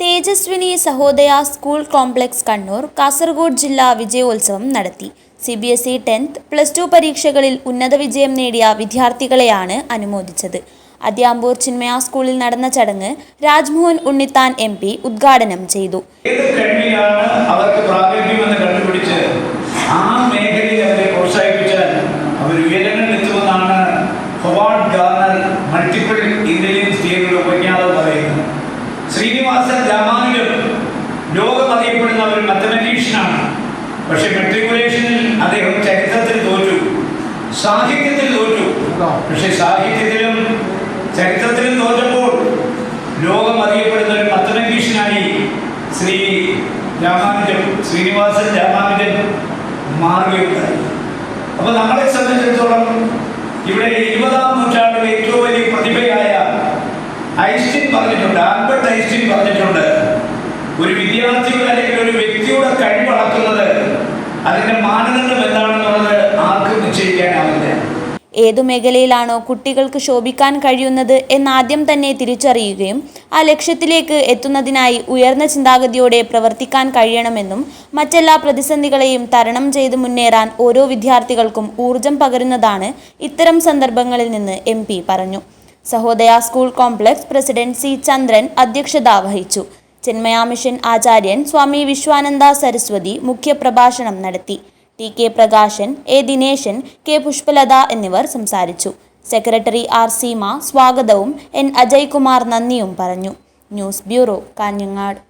Tejaswini Sahodaya school complex Kannur Kasaragod ജില്ലാ വിജയോത്സവം നടത്തി. C B S E tenth plus two പരീക്ഷകളിൽ ഉന്നത വിജയം നേടിയ വിദ്യാർത്ഥികളെയാണ് അനുമോദിച്ചത്. അദ്യാമ്പൂർ ചിന്മയ സ്കൂളിൽ നടന്ന ചടങ്ങ് രാജ്മോഹൻ ഉണ്ണിത്താൻ എം പി ഉദ്ഘാടനം ചെയ്തു. ഏത് രാമാനുജൻ ലോകം അറിയപ്പെടുന്ന ഒരു മാത്തമാറ്റീഷ്യനാണ് പക്ഷെ മെട്രിക്കുലേഷനിൽ അദ്ദേഹം ചരിത്രത്തിൽ തോറ്റു. സാഹിത്യത്തിൽ തോറ്റു. പക്ഷെ സാഹിത്യത്തിലും ചരിത്രത്തിലും തോറ്റപ്പോൾ ലോകം അറിയപ്പെടുന്ന ഒരു മാത്തമാറ്റീഷ്യനായി ശ്രീ രാമാനുജൻ ശ്രീനിവാസൻ രാമാനുജൻ മാറുകയുണ്ടായി അപ്പൊ നമ്മളെ സംബന്ധിച്ചിടത്തോളം ഇവിടെ ഇരുപതാം നൂറ്റാണ്ടിലെ ഏറ്റവും വലിയ പ്രതിഭയായ ഐൻസ്റ്റീൻ പറഞ്ഞിട്ടുണ്ട് ആൽബർട്ട് ഐൻസ്റ്റീൻ പറഞ്ഞിട്ടുണ്ട്. ഒരു വിദ്യാർത്ഥിയുടെ അല്ലെങ്കിൽ ഒരു വ്യക്തിയുടെ കഴിവ് അളക്കുന്നത് അതിന്റെ മാനദണ്ഡം എന്താണെന്നുള്ളത് ആർക്കും നിശ്ചയിക്കാനാവില്ല. ഏതു മേഖലയിലാണോ കുട്ടികൾക്ക് ശോഭിക്കാൻ കഴിയുന്നത് എന്നാദ്യം തന്നെ തിരിച്ചറിയുകയും ആ ലക്ഷ്യത്തിലേക്ക് എത്തുന്നതിനായി ഉയർന്ന ചിന്താഗതിയോടെ പ്രവർത്തിക്കാൻ കഴിയണമെന്നും മറ്റെല്ലാ പ്രതിസന്ധികളെയും തരണം ചെയ്ത് മുന്നേറാൻ ഓരോ വിദ്യാർത്ഥികൾക്കും ഊർജം പകരുന്നതാണ് ഇത്തരം സന്ദർഭങ്ങളിൽ നിന്ന് എം പറഞ്ഞു. Sahodaya school complex president C Chandran അധ്യക്ഷത വഹിച്ചു ചിന്മയ മിഷൻ ആചാര്യൻ സ്വാമി വിശ്വാനന്ദ സരസ്വതി മുഖ്യപ്രഭാഷണം നടത്തി. T K Prakashan A Dineshan K Pushpalatha എന്നിവർ സംസാരിച്ചു. സെക്രട്ടറി ആർ സീമ സ്വാഗതവും എൻ അജയ്കുമാർ നന്ദിയും പറഞ്ഞു. News bureau Kanhangad.